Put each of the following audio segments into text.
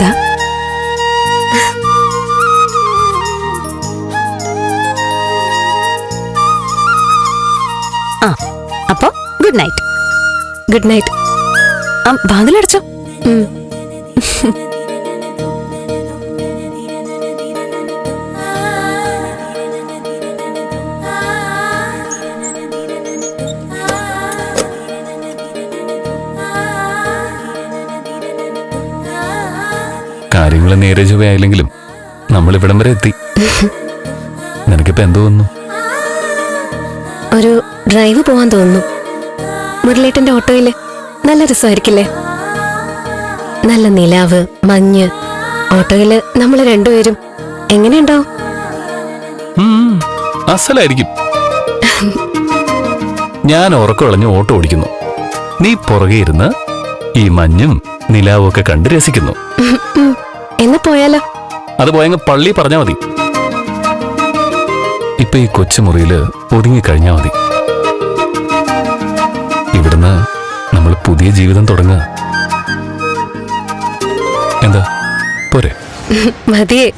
ദാ ആ അപ്പോ ഗുഡ് നൈറ്റ്. Good night. ആ വാതിലടച്ചോ. കാര്യങ്ങൾ നേരെ ചൊവ്വയായില്ലെങ്കിലും നമ്മൾ ഇവിടം വരെ എത്തി. നിനക്കിപ്പോ എന്ത് തോന്നുന്നു? ഒരു ഡ്രൈവ് പോവാൻ തോന്നുന്നു. മുരളേട്ടന്റെ ഓട്ടോയിൽ നല്ല രസമായിരിക്കില്ലേ? നല്ല നിലാവ് മഞ്ഞ്. ഓട്ടോയിൽ നമ്മൾ രണ്ടുപേരും എങ്ങനെയുണ്ടാവും? ഉം, അസലായിരിക്കും. ഞാൻ ഉറക്കളഞ്ഞ് ഓട്ടോ ഓടിക്കുന്നു. നീ പുറകെ ഇരുന്ന് ഈ മഞ്ഞും നിലാവും ഒക്കെ കണ്ട് രസിക്കുന്നു. എന്നാ പോയാലോ? അത് പോയങ്ങ് പള്ളി പറഞ്ഞാ മതി. ഇപ്പൊ ഈ കൊച്ചുമുറിയിൽ ഒതുങ്ങിക്കഴിഞ്ഞാ മതി. ഇവിടുന്ന് നമ്മൾ പുതിയ ജീവിതം തുടങ്ങുക. എന്താ? പോരെ. മതിയേ.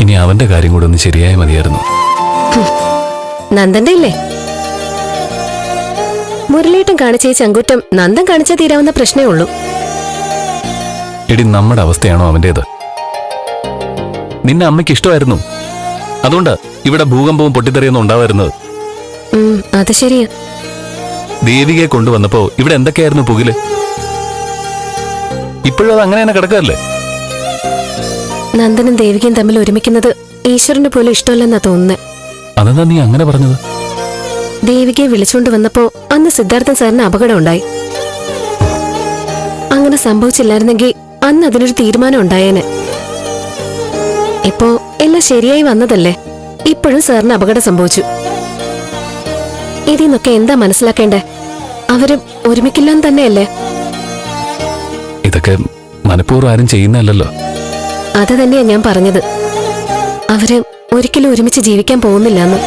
ഇനി അവന്റെ കാര്യം കൂടെ ഒന്ന് ശരിയായ മതിയായിരുന്നു. നന്ദന്റെ ഇല്ലേ മുരളീട്ടൻ കാണിച്ച ഈ ചങ്കുറ്റം നന്ദൻ കാണിച്ചാൽ തീരാവുന്ന പ്രശ്നമേ ഉള്ളൂ. എടി നമ്മുടെ അവസ്ഥയാണോ അവന്റേത്? നിന്നെ അമ്മയ്ക്ക് ഇഷ്ടമായിരുന്നു. അതുകൊണ്ട് ഇവിടെ ഭൂകമ്പവും പൊട്ടിത്തെറിയൊന്നും ഉണ്ടാവായിരുന്നത്. അത് ശരിയാ. ദേവികയെ കൊണ്ടുവന്നപ്പോ ഇവിടെ എന്തൊക്കെയായിരുന്നു പുകിൽ? ഇപ്പോഴും അത് അങ്ങനെ തന്നെ കിടക്കല്ലേ നന്ദനും ദേവികയും തമ്മിൽ ഒരുമിക്കുന്നത് ഈശ്വരന് പോലും ഇഷ്ടമല്ലെന്നാ തോന്നുന്നത് അതെന്താ നീ അങ്ങനെ പറഞ്ഞത്? ദേവികയെ വിളിച്ചുകൊണ്ട് വന്നപ്പോ അന്ന് സിദ്ധാർത്ഥൻ സാറിന് അപകടം ഉണ്ടായി അങ്ങനെ സംഭവിച്ചില്ലായിരുന്നെങ്കിൽ അന്ന് അതിനൊരു തീരുമാനം ഉണ്ടായേനെ. ഇപ്പോ എല്ലാം ശരിയായി വന്നതല്ലേ? ഇപ്പോഴും സാറിന് അപകടം സംഭവിച്ചു. ഇതിൽ നിന്നൊക്കെ എന്താ മനസ്സിലാക്കേണ്ടേ? അവരും ഒരുമിക്കില്ലെന്ന് തന്നെയല്ലേ? ഇതൊക്കെ മനഃപൂർവം ആരും ചെയ്യുന്നല്ലോ അത് തന്നെയാ ഞാൻ പറഞ്ഞത്. അവർ ഒരിക്കലും ഒരുമിച്ച് ജീവിക്കാൻ പോകുന്നില്ലെന്ന്.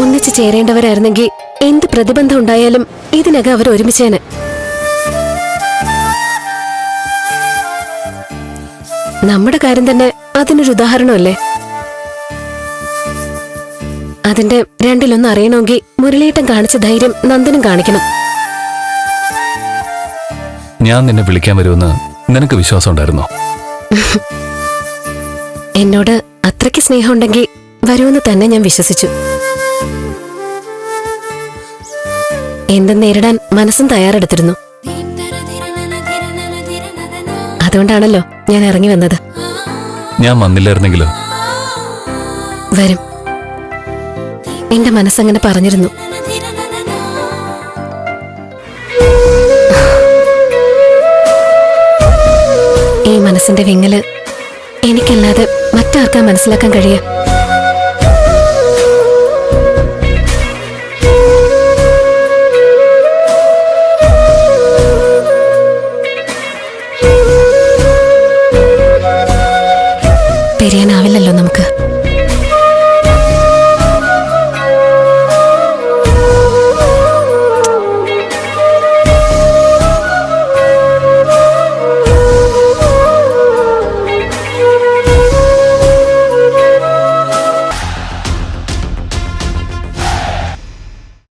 ഒന്നിച്ച് ചേരേണ്ടവരായിരുന്നെങ്കിൽ എന്ത് പ്രതിബന്ധം ഉണ്ടായാലും ഇതിനകം അവർ ഒരുമിച്ചേനെ. നമ്മുടെ കാര്യം തന്നെ അതിനൊരു ഉദാഹരണമല്ലേ? അതിന്റെ രണ്ടിലൊന്ന് അറിയണമെങ്കിൽ മുരളിയേട്ടൻ കാണിച്ച ധൈര്യം നന്ദനും കാണിക്കണം. ഞാൻ നിന്നെ വിളിക്കാൻ വരുമെന്ന് നിനക്ക് വിശ്വാസം ഉണ്ടായിരുന്നോ എന്നോട് അത്രയ്ക്ക് സ്നേഹമുണ്ടെങ്കിൽ വരുമെന്ന് തന്നെ ഞാൻ വിശ്വസിച്ചു. എന്തും നേരിടാൻ മനസ്സും തയ്യാറെടുത്തിരുന്നു. അതുകൊണ്ടാണല്ലോ ഞാൻ ഇറങ്ങി വന്നത്. ഞാൻ വന്നില്ലായിരുന്നെങ്കിലോ? വരും. എന്റെ മനസ്സങ്ങനെ പറഞ്ഞിരുന്നു. ഈ മനസ്സിന്റെ വിങ്ങൽ എനിക്കല്ലാതെ മറ്റാർക്കാ മനസ്സിലാക്കാൻ കഴിയുക തിരിയാനാവില്ലല്ലോ നമുക്ക്.